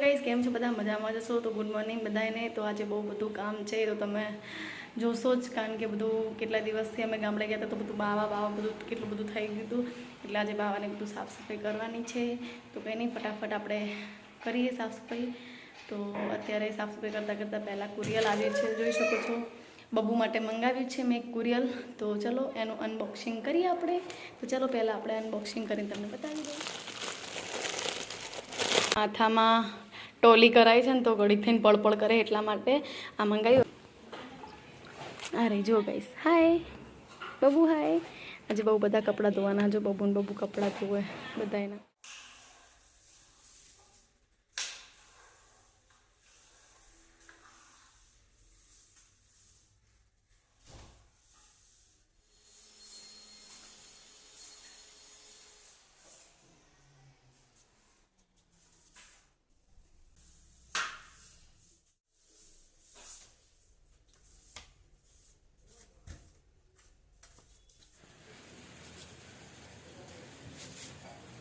Guys કેમ છો? બધા મજામાં જશો તો ગુડ મોર્નિંગ બધાને તો આજે બહુ બધું કામ છે, તો તમે જોશો જ, કારણ કે બધું કેટલા દિવસથી અમે ગામડે ગયા હતા, તો બધું બાવા બાવા બધું કેટલું બધું થઈ ગયું હતું. એટલે આજે બાવાને બધું સાફ સફાઈ કરવાની છે. તો કંઈ નહીં, ફટાફટ આપણે કરીએ સાફ સફાઈ. તો અત્યારે સાફ સફાઈ કરતાં કરતાં પહેલાં કુરિયલ આવ્યું છે, જોઈ શકો છો. બબુ માટે મંગાવ્યું છે મેં એક કુરિયલ તો ચલો, એનું અનબોક્સિંગ કરીએ આપણે. તો ચલો, પહેલાં આપણે અનબોક્સિંગ કરીને તમને બતાવી દઈએ માથામાં ટોલી કરાય છે ને તો ઘડીક થઈને પળપળ કરે એટલા માટે આ મંગાવ્યું અરે જો ગઈશ હાય બબુ હાય આજે બહુ બધા કપડાં ધોવાના, જો બબુ ને બબુ કપડાં ધોવે બધા એના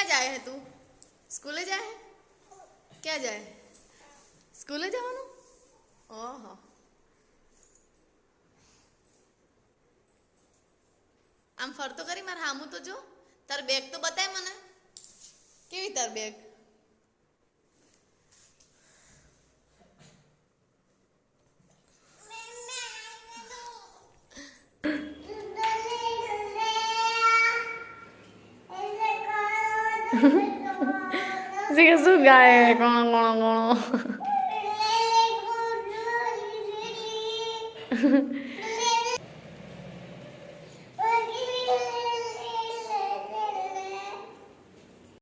ક્યાં જાય હે તું? સ્કૂલે જાય હે? ક્યાં જાય? સ્કૂલે જવાનું? ઓહો. આમ ફરતો કરી મારે હામું તો જો. તાર બેગ તો બતાય મને. કેવી તાર બેગ શું શું ગાય કોણો કોણો કોણો